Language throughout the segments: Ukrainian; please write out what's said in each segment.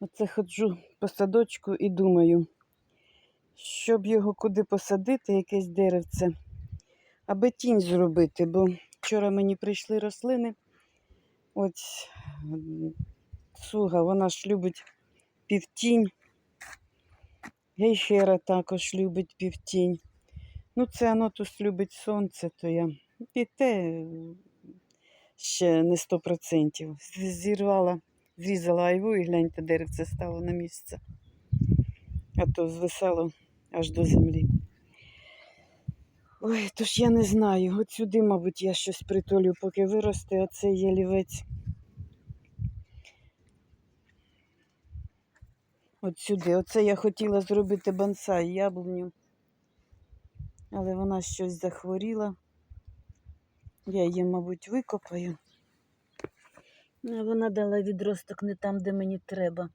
Оце ходжу по садочку і думаю, щоб його куди посадити, якесь деревце, аби тінь зробити, бо вчора мені прийшли рослини. Ось суга, вона ж любить півтінь. Гейхера також любить півтінь. Ну, це анотус любить сонце, то я і те ще не сто процентів. Зірвала, зрізала айву і гляньте, деревце стало на місце. А то звисало аж до землі. Ой, тож я не знаю. От сюди, мабуть, я щось притулю, поки виросте оцей ялівець. От сюди. Оце я хотіла зробити бонсай яблуню. Але вона щось захворіла. Я її, мабуть, викопаю. Вона дала відросток не там, де мені треба.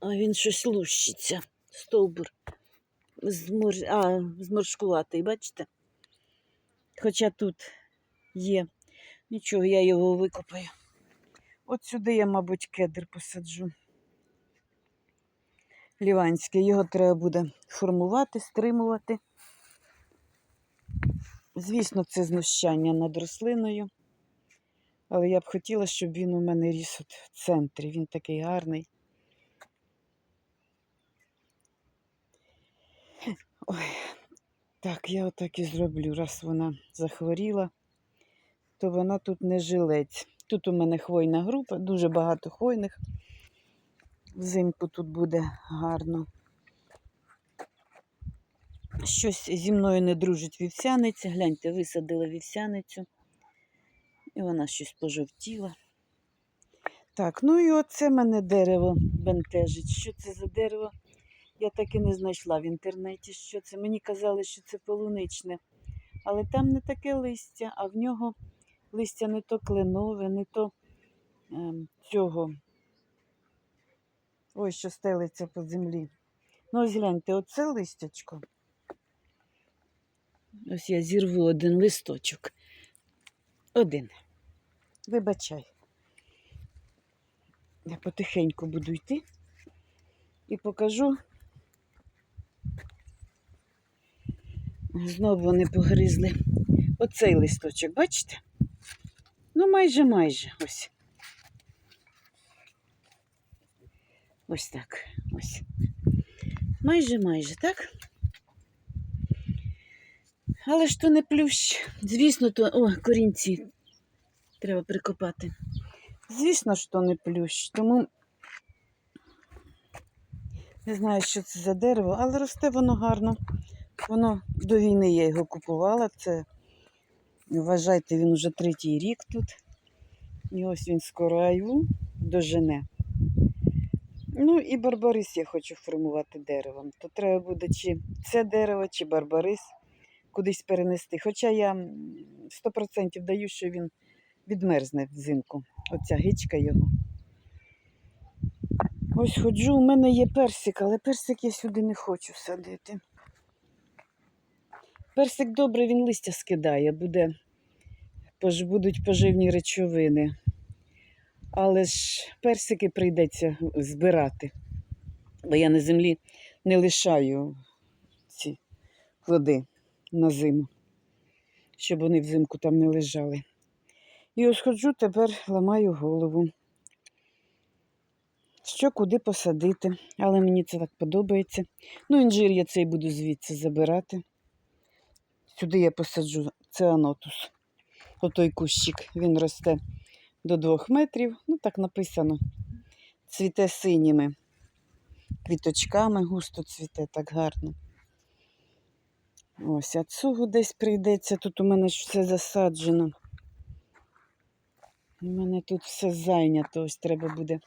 А він щось лущиться. Стовбур. Змор... А, зморшкуватий, бачите? Хоча тут є. Нічого, я його викопаю. От сюди я, мабуть, кедр посаджу. Ліванський. Його треба буде формувати, стримувати. Звісно, це знущання над рослиною. Але я б хотіла, щоб він у мене ріс от в центрі. Він такий гарний. Ой, так, я отак і зроблю. Раз вона захворіла, то вона тут не жилець. Тут у мене хвойна група, дуже багато хвойних. Взимку тут буде гарно. Щось зі мною не дружить вівсяниця. Гляньте, висадила вівсяницю. І вона щось пожовтіла. Так, ну і оце мене дерево бентежить. Що це за дерево? Я так і не знайшла в інтернеті, що це. Мені казали, що це полуничне. Але там не таке листя, а в нього листя не то кленове, не то ем, цього. Ой, що стелиться по землі. Ну, ось гляньте, оце листячко. Ось я зірву один листочок. Один. Вибачай. Я потихеньку буду йти і покажу. Знову вони погризли. Оцей листочок, бачите? Ну, майже майже ось. Ось так. Ось. Майже майже, так? Але ж то не плющ. Звісно, то. О, корінці треба прикопати. Звісно, що не плющ, тому не знаю, що це за дерево, але росте воно гарно. Воно до війни я його купувала. Це, вважайте, він уже третій рік тут. І ось він скоро айву дожене. Ну і барбарис я хочу формувати деревом. То треба буде чи це дерево, чи барбарис кудись перенести. Хоча я 100% даю, що він відмерзне взимку. Оця гичка його. Ось ходжу, у мене є персик, але персик я сюди не хочу садити. Персик добре, він листя скидає, буде, будуть поживні речовини. Але ж персики прийдеться збирати. Бо я на землі не лишаю ці плоди на зиму, щоб вони взимку там не лежали. І ось ходжу, тепер ламаю голову. Що куди посадити, але мені це так подобається. Ну, інжир я цей буду звідси забирати. Сюди я посаджу це анотус. Отой кущик, він росте до двох метрів. Ну, так написано. Цвіте синіми квіточками, густо цвіте, так гарно. Ось, а цугу десь прийдеться. Тут у мене все засаджено. У мене тут все зайнято. Ось треба буде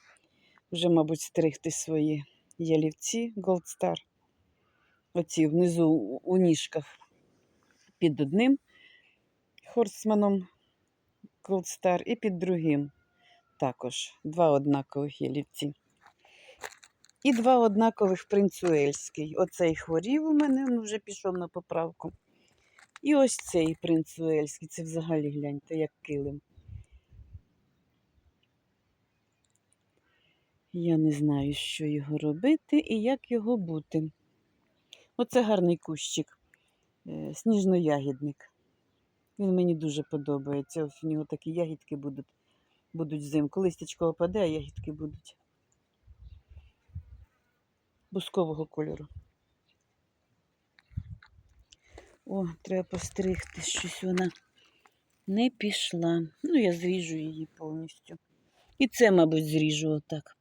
вже, мабуть, стригти свої ялівці Gold Star. Оці внизу у ніжках під одним хорсманом Gold Star і під другим також два однакових ялівці. І два однакових принцуельський. Оцей хворів у мене, він вже пішов на поправку. І ось цей принцуельський. Це взагалі гляньте, як килим. Я не знаю, що його робити і як його бути. Оце гарний кущик, е, сніжно-ягідник. Він мені дуже подобається. Ось у нього такі ягідки будуть, будуть взимку. Листячко опаде, а ягідки будуть бускового кольору. О, треба постригти, щось вона не пішла. Ну, я зріжу її повністю. І це, мабуть, зріжу отак.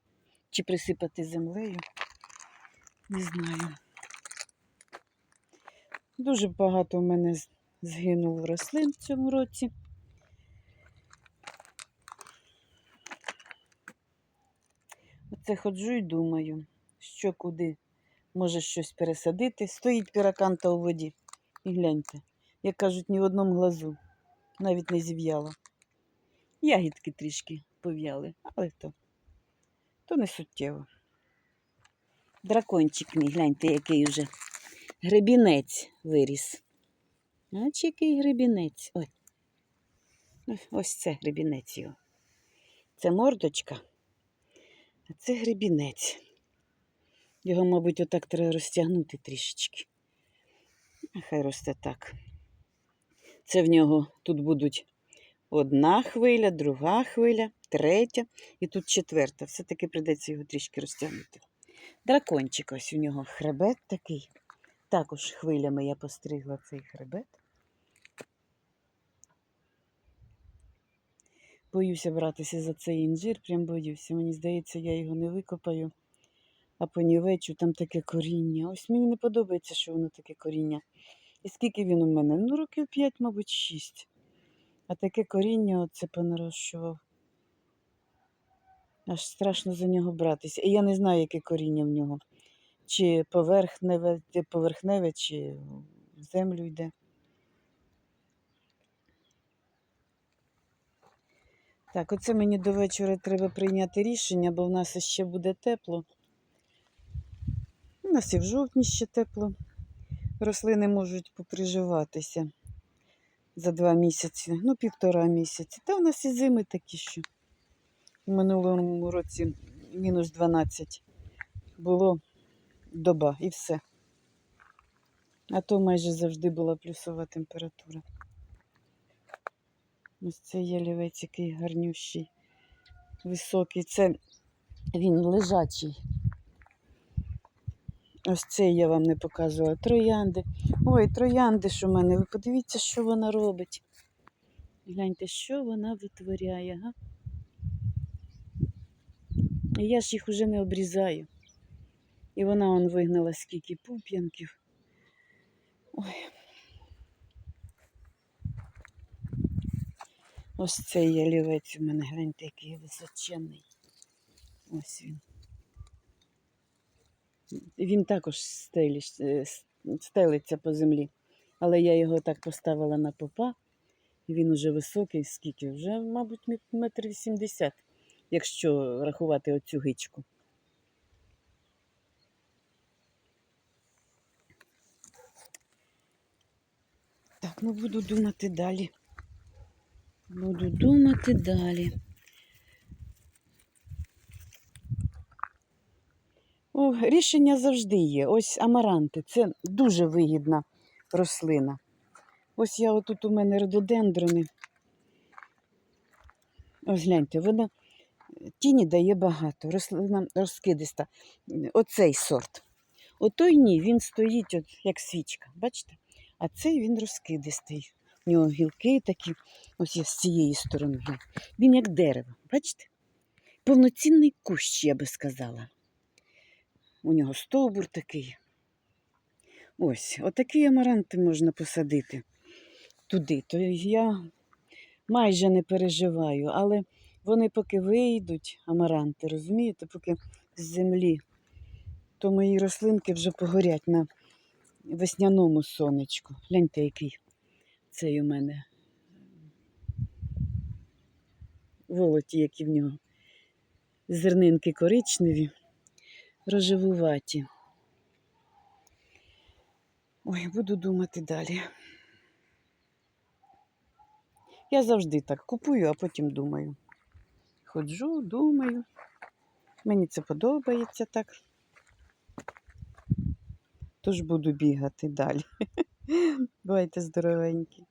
Чи присипати землею. Не знаю. Дуже багато в мене згинуло рослин в цьому році. Оце ходжу і думаю, що куди може щось пересадити. Стоїть піраканта у воді. І гляньте, як кажуть, ні в одному глазу, навіть не зів'яла. Ягідки трішки пов'яли, але то, то не суттєво. Дракончик мій, гляньте, який вже гребінець виріс. Ось який гребінець. Ой. Ось- Ось це гребінець його. Це мордочка, а це гребінець. Його, мабуть, отак треба розтягнути трішечки. Хай росте так. Це в нього тут будуть одна хвиля, друга хвиля, третя і тут четверта. Все-таки прийдеться його трішки розтягнути. Дракончик ось у нього хребет такий. Також хвилями я постригла цей хребет. Боюся братися за цей інжир, прям боюся. Мені здається, я його не викопаю, а понівечу там таке коріння. Ось мені не подобається, що воно таке коріння. І скільки він у мене? Ну, років 5, мабуть, 6. А таке коріння оце понарощував. Аж страшно за нього братися. І я не знаю, яке коріння в нього. Чи поверхневе, поверхневе, чи в землю йде. Так, оце мені до вечора треба прийняти рішення, бо в нас ще буде тепло. У нас і в жовтні ще тепло. Рослини можуть поприживатися за два місяці, ну, півтора місяці. Та у нас і зими такі, що в минулому році мінус 12 було доба і все. А то майже завжди була плюсова температура. Ось цей ялівець який гарнющий, високий. Це він лежачий. Ось цей я вам не показувала. Троянди. Ой, троянди ж у мене. Ви подивіться, що вона робить. Гляньте, що вона витворяє, га? Я ж їх уже не обрізаю. І вона он вигнала скільки пуп'янків. Ой. Ось цей ялівець у мене, гляньте, який височенний. Ось він. Він також е, стелиться по землі. Але я його так поставила на попа. І він уже високий, скільки? Вже, мабуть, метр вісімдесят, якщо рахувати оцю гичку. Так, ну буду думати далі. Буду думати далі. О, рішення завжди є. Ось амаранти. Це дуже вигідна рослина. Ось я отут у мене рододендрони. Ось гляньте, вона тіні дає багато. Рослина розкидиста. Оцей сорт. Отой ні, він стоїть от, як свічка. Бачите? А цей він розкидистий. У нього гілки такі, ось я з цієї сторони. Він як дерево, бачите? Повноцінний кущ, я би сказала. У нього стовбур такий. Ось, отакі амаранти можна посадити туди. То я майже не переживаю, але вони поки вийдуть, амаранти, розумієте, поки з землі, то мої рослинки вже погорять на весняному сонечку. Гляньте, який цей у мене волоті, які в нього. Зернинки коричневі, рожевуваті. Ой, буду думати далі. Я завжди так купую, а потім думаю. Ходжу, думаю. Мені це подобається так. Тож буду бігати далі. Бувайте здоровенькі.